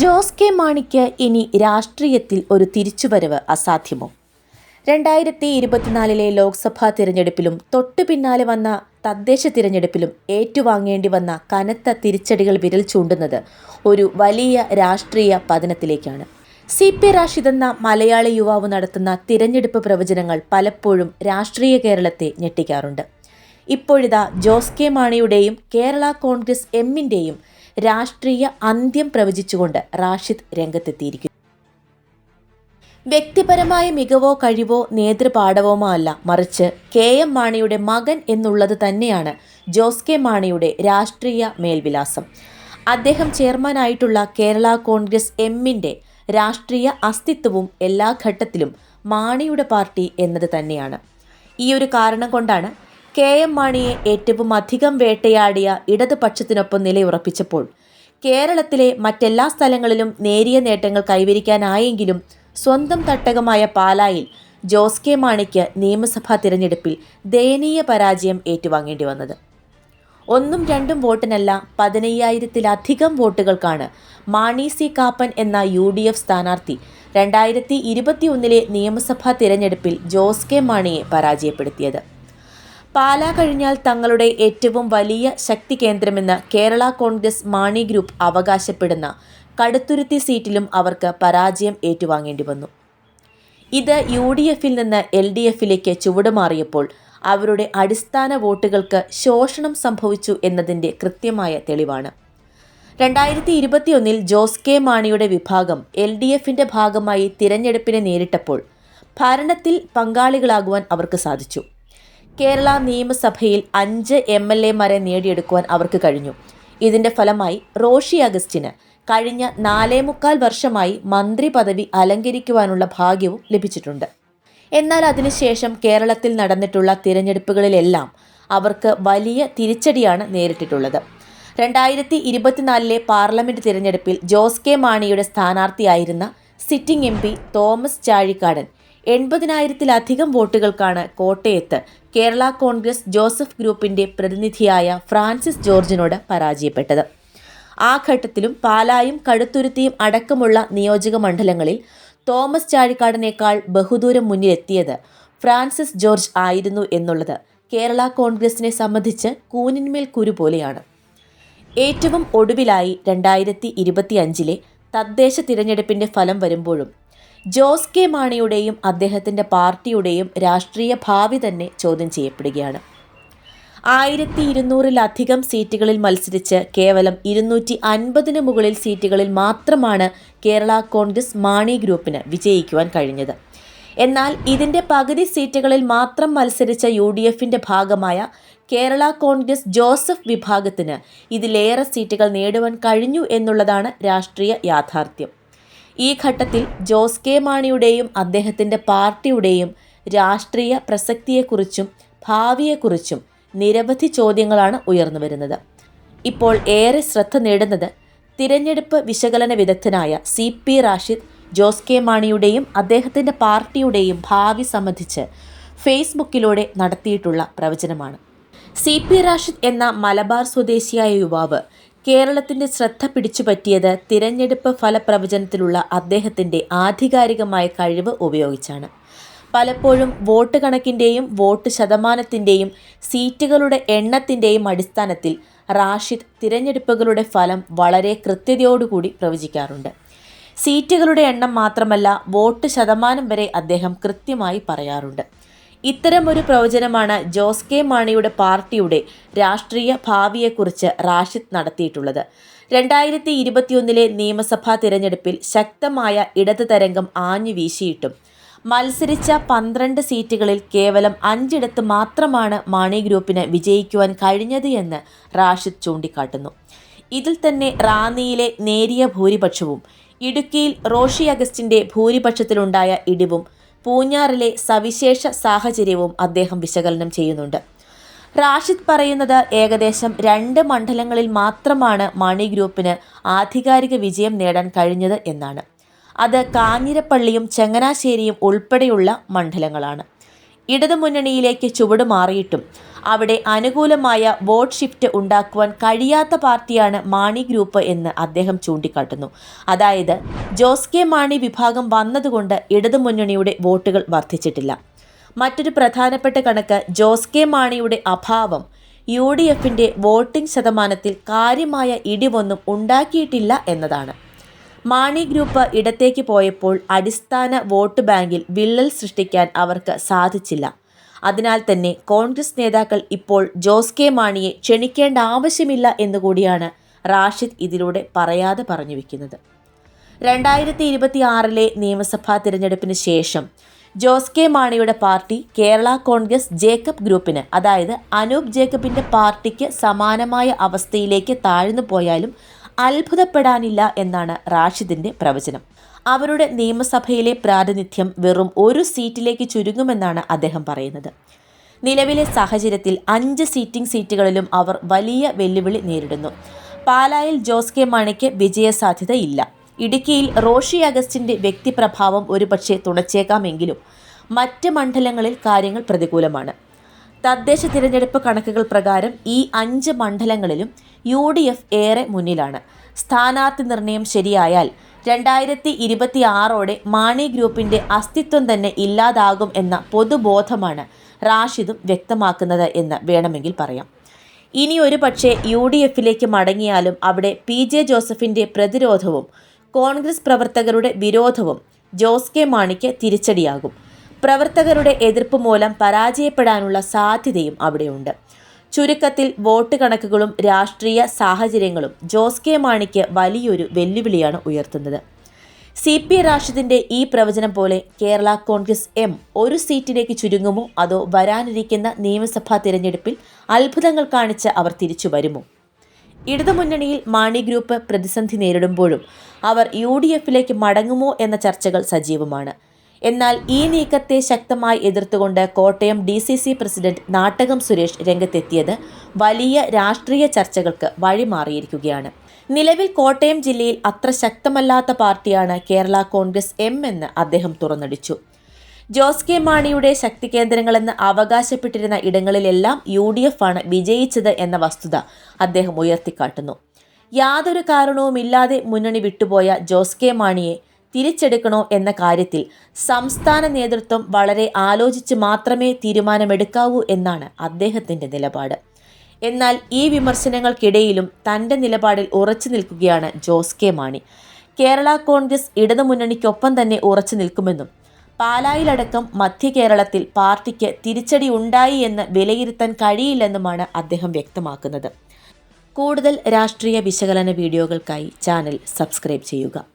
Jose K മാണിക്ക് ഇനി രാഷ്ട്രീയത്തിൽ ഒരു തിരിച്ചുവരവ് അസാധ്യമോ? രണ്ടായിരത്തി ഇരുപത്തിനാലിലെ ലോക്സഭാ തിരഞ്ഞെടുപ്പിലും തൊട്ടു പിന്നാലെ വന്ന തദ്ദേശ തിരഞ്ഞെടുപ്പിലും ഏറ്റുവാങ്ങേണ്ടി വന്ന കനത്ത തിരിച്ചടികൾ വിരൽ ചൂണ്ടുന്നത് ഒരു വലിയ രാഷ്ട്രീയ പതനത്തിലേക്കാണ്. സി പി റാഷിദ് എന്ന മലയാളി യുവാവ് നടത്തുന്ന തിരഞ്ഞെടുപ്പ് പ്രവചനങ്ങൾ പലപ്പോഴും രാഷ്ട്രീയ കേരളത്തെ ഞെട്ടിക്കാറുണ്ട്. ഇപ്പോഴിതാ ജോസ് കെ മാണിയുടെയും കേരള കോൺഗ്രസ് എമ്മിന്റെയും രാഷ്ട്രീയ അന്ത്യം പ്രവചിച്ചുകൊണ്ട് റാഷിദ് രംഗത്തെത്തിയിരിക്കുന്നു. വ്യക്തിപരമായ മികവോ കഴിവോ നേതൃപാഠവോമോ അല്ല. മറിച്ച് കെ എം മാണിയുടെ മകൻ എന്നുള്ളത് തന്നെയാണ് ജോസ് കെ മാണിയുടെ രാഷ്ട്രീയ മേൽവിലാസം. അദ്ദേഹം ചെയർമാനായിട്ടുള്ള കേരള കോൺഗ്രസ് എമ്മിന്റെ രാഷ്ട്രീയ അസ്തിത്വവും എല്ലാ ഘട്ടത്തിലും മാണിയുടെ പാർട്ടി എന്നത് തന്നെയാണ്. ഈ ഒരു കാരണം കൊണ്ടാണ് കെ എം മാണിയെ ഏറ്റവും അധികം വേട്ടയാടിയ ഇടതുപക്ഷത്തിനൊപ്പം നിലയുറപ്പിച്ചപ്പോൾ കേരളത്തിലെ മറ്റെല്ലാ സ്ഥലങ്ങളിലും നേരിയ നേട്ടങ്ങൾ കൈവരിക്കാനായെങ്കിലും സ്വന്തം തട്ടകമായ പാലായിൽ ജോസ് കെ മാണിക്ക് നിയമസഭാ തിരഞ്ഞെടുപ്പിൽ ദയനീയ പരാജയം ഏറ്റുവാങ്ങേണ്ടി വന്നത്. ഒന്നും രണ്ടും വോട്ടിനല്ല പതിനയ്യായിരത്തിലധികം വോട്ടുകൾക്കാണ് മാണി സി കാപ്പൻ എന്ന യു ഡി എഫ് സ്ഥാനാർത്ഥി രണ്ടായിരത്തി ഇരുപത്തിയൊന്നിലെ നിയമസഭാ തിരഞ്ഞെടുപ്പിൽ ജോസ് കെ മാണിയെ പരാജയപ്പെടുത്തിയത്. പാലാ കഴിഞ്ഞാൽ തങ്ങളുടെ ഏറ്റവും വലിയ ശക്തി കേന്ദ്രമെന്ന് കേരള കോൺഗ്രസ് മാണി ഗ്രൂപ്പ് അവകാശപ്പെടുന്ന കടുത്തുരുത്തി സീറ്റിലും അവർക്ക് പരാജയം ഏറ്റുവാങ്ങേണ്ടി വന്നു. ഇത് യു ഡി എഫിൽ നിന്ന് എൽ ഡി എഫിലേക്ക് ചുവടുമാറിയപ്പോൾ അവരുടെ അടിസ്ഥാന വോട്ടുകൾക്ക് ശോഷണം സംഭവിച്ചു എന്നതിന്റെ കൃത്യമായ തെളിവാണ്. രണ്ടായിരത്തി ഇരുപത്തിയൊന്നിൽ ജോസ് കെ മാണിയുടെ വിഭാഗം എൽ ഡി എഫിന്റെ ഭാഗമായി തിരഞ്ഞെടുപ്പിനെ നേരിട്ടപ്പോൾ ഭരണത്തിൽ പങ്കാളികളാകുവാൻ അവർക്ക് സാധിച്ചു. കേരള നിയമസഭയിൽ അഞ്ച് എം എൽ എമാരെ നേടിയെടുക്കുവാൻ അവർക്ക് കഴിഞ്ഞു. ഇതിന്റെ ഫലമായി റോഷി അഗസ്റ്റിന് കഴിഞ്ഞ നാലേ മുക്കാൽ വർഷമായി മന്ത്രി പദവി അലങ്കരിക്കുവാനുള്ള ഭാഗ്യവും ലഭിച്ചിട്ടുണ്ട്. എന്നാൽ അതിനുശേഷം കേരളത്തിൽ നടന്നിട്ടുള്ള തിരഞ്ഞെടുപ്പുകളിലെല്ലാം അവർക്ക് വലിയ തിരിച്ചടിയാണ് നേരിട്ടിട്ടുള്ളത്. രണ്ടായിരത്തി ഇരുപത്തിനാലിലെ പാർലമെന്റ് തിരഞ്ഞെടുപ്പിൽ ജോസ് കെ മാണിയുടെ സ്ഥാനാർത്ഥിയായിരുന്ന സിറ്റിംഗ് എം തോമസ് ചാഴിക്കാടൻ എൺപതിനായിരത്തിലധികം വോട്ടുകൾക്കാണ് കോട്ടയത്ത്. കേരള കോൺഗ്രസ് ജോസഫ് ഗ്രൂപ്പിന്റെ പ്രതിനിധിയായ ഫ്രാൻസിസ് ജോർജിനോട് പരാജയപ്പെട്ടത്. ആ ഘട്ടത്തിലും പാലായും കടുത്തുരുത്തിയും അടക്കമുള്ള നിയോജക മണ്ഡലങ്ങളിൽ തോമസ് ചാഴിക്കാടിനേക്കാൾ ബഹുദൂരം മുന്നിലെത്തിയത് ഫ്രാൻസിസ് ജോർജ് ആയിരുന്നു എന്നുള്ളത് കേരള കോൺഗ്രസിനെ സംബന്ധിച്ച് കൂനിന്മേൽ കുരു പോലെയാണ്. ഏറ്റവും ഒടുവിലായി രണ്ടായിരത്തി ഇരുപത്തി അഞ്ചിലെ തദ്ദേശ തിരഞ്ഞെടുപ്പിന്റെ ഫലം വരുമ്പോഴും ജോസ് കെ മാണിയുടെയും അദ്ദേഹത്തിന്റെ പാർട്ടിയുടെയും രാഷ്ട്രീയ ഭാവി തന്നെ ചോദ്യം ചെയ്യപ്പെടുകയാണ്. ആയിരത്തി ഇരുന്നൂറിലധികം സീറ്റുകളിൽ മത്സരിച്ച് കേവലം ഇരുന്നൂറ്റി അൻപതിന് മുകളിൽ സീറ്റുകളിൽ മാത്രമാണ് കേരള കോൺഗ്രസ് മാണി ഗ്രൂപ്പിന് വിജയിക്കുവാൻ കഴിഞ്ഞത്. എന്നാൽ ഇതിന്റെ പകുതി സീറ്റുകളിൽ മാത്രം മത്സരിച്ച യു ഡി എഫിന്റെ ഭാഗമായ കേരള കോൺഗ്രസ് ജോസഫ് വിഭാഗത്തിന് ഇതിലേറെ സീറ്റുകൾ നേടുവാൻ കഴിഞ്ഞു എന്നുള്ളതാണ് രാഷ്ട്രീയ യാഥാർത്ഥ്യം. ഈ ഘട്ടത്തിൽ ജോസ് കെ മാണിയുടെയും അദ്ദേഹത്തിന്റെ പാർട്ടിയുടെയും രാഷ്ട്രീയ പ്രസക്തിയെക്കുറിച്ചും ഭാവിയെക്കുറിച്ചും നിരവധി ചോദ്യങ്ങളാണ് ഉയർന്നു വരുന്നത്. ഇപ്പോൾ ഏറെ ശ്രദ്ധ നേടുന്നത് തിരഞ്ഞെടുപ്പ് വിശകലന വിദഗ്ധനായ C P Rashid Jose K മാണിയുടെയും അദ്ദേഹത്തിന്റെ പാർട്ടിയുടെയും ഭാവി സംബന്ധിച്ച് ഫേസ്ബുക്കിലൂടെ നടത്തിയിട്ടുള്ള പ്രവചനമാണ്. സി പി റാഷിദ് എന്ന മലബാർ സ്വദേശിയായ യുവാവ് കേരളത്തിന്റെ ശ്രദ്ധ പിടിച്ചുപറ്റിയത് തിരഞ്ഞെടുപ്പ് ഫലപ്രവചനത്തിലുള്ള അദ്ദേഹത്തിന്റെ ആധികാരികമായ കഴിവ് ഉപയോഗിച്ചാണ്. പലപ്പോഴും വോട്ട് കണക്കിന്റെയും വോട്ട് ശതമാനത്തിന്റെയും സീറ്റുകളുടെ എണ്ണത്തിന്റെയും അടിസ്ഥാനത്തിൽ റാഷിദ് തിരഞ്ഞെടുപ്പുകളുടെ ഫലം വളരെ കൃത്യതയോടുകൂടി പ്രവചിക്കാറുണ്ട്. സീറ്റുകളുടെ എണ്ണം മാത്രമല്ല വോട്ട് ശതമാനം വരെ അദ്ദേഹം കൃത്യമായി പറയാറുണ്ട്. ഇത്തരമൊരു പ്രവചനമാണ് ജോസ് കെ മാണിയുടെ പാർട്ടിയുടെ രാഷ്ട്രീയ ഭാവിയെക്കുറിച്ച് റാഷിദ് നടത്തിയിട്ടുള്ളത്. രണ്ടായിരത്തി ഇരുപത്തിയൊന്നിലെ നിയമസഭാ തിരഞ്ഞെടുപ്പിൽ ശക്തമായ ഇടത് തരംഗം ആഞ്ഞു വീശിയിട്ടും മത്സരിച്ച പന്ത്രണ്ട് സീറ്റുകളിൽ കേവലം അഞ്ചിടത്ത് മാത്രമാണ് മാണി ഗ്രൂപ്പിന് വിജയിക്കുവാൻ കഴിഞ്ഞത് എന്ന് റാഷിദ് ചൂണ്ടിക്കാട്ടുന്നു. ഇതിൽ തന്നെ റാന്നിയിലെ നേരിയ ഭൂരിപക്ഷവും ഇടുക്കിയിൽ റോഷി അഗസ്റ്റിന്റെ ഭൂരിപക്ഷത്തിലുണ്ടായ ഇടിവും പൂഞ്ഞാറിലെ സവിശേഷ സാഹചര്യവും അദ്ദേഹം വിശകലനം ചെയ്യുന്നുണ്ട്. റാഷിദ് പറയുന്നത് ഏകദേശം രണ്ട് മണ്ഡലങ്ങളിൽ മാത്രമാണ് മണി ഗ്രൂപ്പിന് ആധികാരിക വിജയം നേടാൻ കഴിഞ്ഞത് എന്നാണ്. അത് കാഞ്ഞിരപ്പള്ളിയും ചങ്ങനാശ്ശേരിയും ഉൾപ്പെടെയുള്ള മണ്ഡലങ്ങളാണ്. ഇടതുമുന്നണിയിലേക്ക് ചുവട് മാറിയിട്ടും അവിടെ അനുകൂലമായ വോട്ട് ഷിഫ്റ്റ് ഉണ്ടാക്കുവാൻ കഴിയാത്ത പാർട്ടിയാണ് മാണി ഗ്രൂപ്പ് എന്ന് അദ്ദേഹം ചൂണ്ടിക്കാട്ടുന്നു. അതായത് ജോസ് കെ മാണി വിഭാഗം വന്നതുകൊണ്ട് ഇടതുമുന്നണിയുടെ വോട്ടുകൾ വർദ്ധിച്ചിട്ടില്ല. മറ്റൊരു പ്രധാനപ്പെട്ട കണക്ക് ജോസ് കെ മാണിയുടെ അഭാവം യു ഡി എഫിന്റെ വോട്ടിംഗ് ശതമാനത്തിൽ കാര്യമായ ഇടിവൊന്നും ഉണ്ടാക്കിയിട്ടില്ല എന്നതാണ്. മാണി ഗ്രൂപ്പ് ഇടത്തേക്ക് പോയപ്പോൾ അടിസ്ഥാന വോട്ട് ബാങ്കിൽ വിള്ളൽ സൃഷ്ടിക്കാൻ അവർക്ക് സാധിച്ചില്ല. അതിനാൽ തന്നെ കോൺഗ്രസ് നേതാക്കൾ ഇപ്പോൾ ജോസ് കെ മാണിയെ ക്ഷണിക്കേണ്ട ആവശ്യമില്ല എന്നുകൂടിയാണ് റാഷിദ് ഇതിലൂടെ പറയാതെ പറഞ്ഞു വെക്കുന്നത്. രണ്ടായിരത്തി ഇരുപത്തി ആറിലെ നിയമസഭാ തിരഞ്ഞെടുപ്പിന് ശേഷം ജോസ് കെ മാണിയുടെ പാർട്ടി കേരള കോൺഗ്രസ് ജേക്കബ് ഗ്രൂപ്പിന് അതായത് അനൂപ് ജേക്കബിന്റെ പാർട്ടിക്ക് സമാനമായ അവസ്ഥയിലേക്ക് താഴ്ന്നു പോയാലും അത്ഭുതപ്പെടാനില്ല എന്നാണ് റാഷിദിന്റെ പ്രവചനം. അവരുടെ നിയമസഭയിലെ പ്രാതിനിധ്യം വെറും ഒരു സീറ്റിലേക്ക് ചുരുങ്ങുമെന്നാണ് അദ്ദേഹം പറയുന്നത്. നിലവിലെ സാഹചര്യത്തിൽ അഞ്ച് സീറ്റിംഗ് സീറ്റുകളിലും അവർ വലിയ വെല്ലുവിളി നേരിടുന്നു. പാലായിൽ ജോസ് കെ മാണിക്ക് വിജയസാധ്യതയില്ല. ഇടുക്കിയിൽ റോഷി അഗസ്റ്റിന്റെ വ്യക്തിപ്രഭാവം ഒരുപക്ഷെ തുണച്ചേക്കാമെങ്കിലും മറ്റ് മണ്ഡലങ്ങളിൽ കാര്യങ്ങൾ പ്രതികൂലമാണ്. തദ്ദേശ തിരഞ്ഞെടുപ്പ് കണക്കുകൾ പ്രകാരം ഈ അഞ്ച് മണ്ഡലങ്ങളിലും യു ഏറെ മുന്നിലാണ്. സ്ഥാനാർത്ഥി നിർണയം ശരിയായാൽ രണ്ടായിരത്തി ഇരുപത്തി ആറോടെ മാണി ഗ്രൂപ്പിന്റെ അസ്തിത്വം തന്നെ ഇല്ലാതാകും എന്ന പൊതുബോധമാണ് റാഷിദും വ്യക്തമാക്കുന്നത് എന്ന് വേണമെങ്കിൽ പറയാം. ഇനി ഒരു പക്ഷേ യു ഡി എഫിലേക്ക് മടങ്ങിയാലും അവിടെ പി ജെ ജോസഫിന്റെ പ്രതിരോധവും കോൺഗ്രസ് പ്രവർത്തകരുടെ വിരോധവും ജോസ് കെ മാണിക്ക് തിരിച്ചടിയാകും. പ്രവർത്തകരുടെ എതിർപ്പ് മൂലം പരാജയപ്പെടാനുള്ള സാധ്യതയും അവിടെയുണ്ട്. ചുരുക്കത്തിൽ വോട്ട് കണക്കുകളും രാഷ്ട്രീയ സാഹചര്യങ്ങളും ജോസ് കെ മാണിക്ക് വലിയൊരു വെല്ലുവിളിയാണ് ഉയർത്തുന്നത്. സി പി റാഷിദിന്റെ ഈ പ്രവചനം പോലെ കേരള കോൺഗ്രസ് എം ഒരു സീറ്റിലേക്ക് ചുരുങ്ങുമോ അതോ വരാനിരിക്കുന്ന നിയമസഭാ തിരഞ്ഞെടുപ്പിൽ അത്ഭുതങ്ങൾ കാണിച്ച് അവർ തിരിച്ചു വരുമോ? ഇടതുമുന്നണിയിൽ മാണി ഗ്രൂപ്പ് പ്രതിസന്ധി നേരിടുമ്പോഴും അവർ യു ഡി എഫിലേക്ക് മടങ്ങുമോ എന്ന ചർച്ചകൾ സജീവമാണ്. എന്നാൽ ഈ നീക്കത്തെ ശക്തമായി എതിർത്തുകൊണ്ട് Kottayam D C C president Nattakom Suresh രംഗത്തെത്തിയത് വലിയ രാഷ്ട്രീയ ചർച്ചകൾക്ക് വഴിമാറിയിരിക്കുകയാണ്. നിലവിൽ കോട്ടയം ജില്ലയിൽ അത്ര ശക്തമല്ലാത്ത പാർട്ടിയാണ് കേരള കോൺഗ്രസ് എം എന്ന് അദ്ദേഹം തുറന്നടിച്ചു. ജോസ് കെ മാണിയുടെ ശക്തി കേന്ദ്രങ്ങളെന്ന് അവകാശപ്പെട്ടിരുന്ന ഇടങ്ങളിലെല്ലാം യു ഡി എഫ് ആണ് വിജയിച്ചത് എന്ന വസ്തുത അദ്ദേഹം ഉയർത്തിക്കാട്ടുന്നു. യാതൊരു കാരണവുമില്ലാതെ മുന്നണി വിട്ടുപോയ ജോസ് കെ മാണിയെ തിരിച്ചെടുക്കണോ എന്ന കാര്യത്തിൽ സംസ്ഥാന നേതൃത്വം വളരെ ആലോചിച്ച് മാത്രമേ തീരുമാനമെടുക്കാവൂ എന്നാണ് അദ്ദേഹത്തിന്റെ നിലപാട്. എന്നാൽ ഈ വിമർശനങ്ങൾക്കിടയിലും തന്റെ നിലപാടിൽ ഉറച്ചു നിൽക്കുകയാണ് ജോസ് കെ മാണി. കേരള കോൺഗ്രസ് ഇടതുമുന്നണിക്കൊപ്പം തന്നെ ഉറച്ചു നിൽക്കുമെന്നും പാലായിലടക്കം മധ്യ കേരളത്തിൽ പാർട്ടിക്ക് തിരിച്ചടി ഉണ്ടായി എന്ന് വിലയിരുത്താൻ കഴിയില്ലെന്നുമാണ് അദ്ദേഹം വ്യക്തമാക്കുന്നത്. കൂടുതൽ രാഷ്ട്രീയ വിശകലന വീഡിയോകൾക്കായി ചാനൽ സബ്സ്ക്രൈബ് ചെയ്യുക.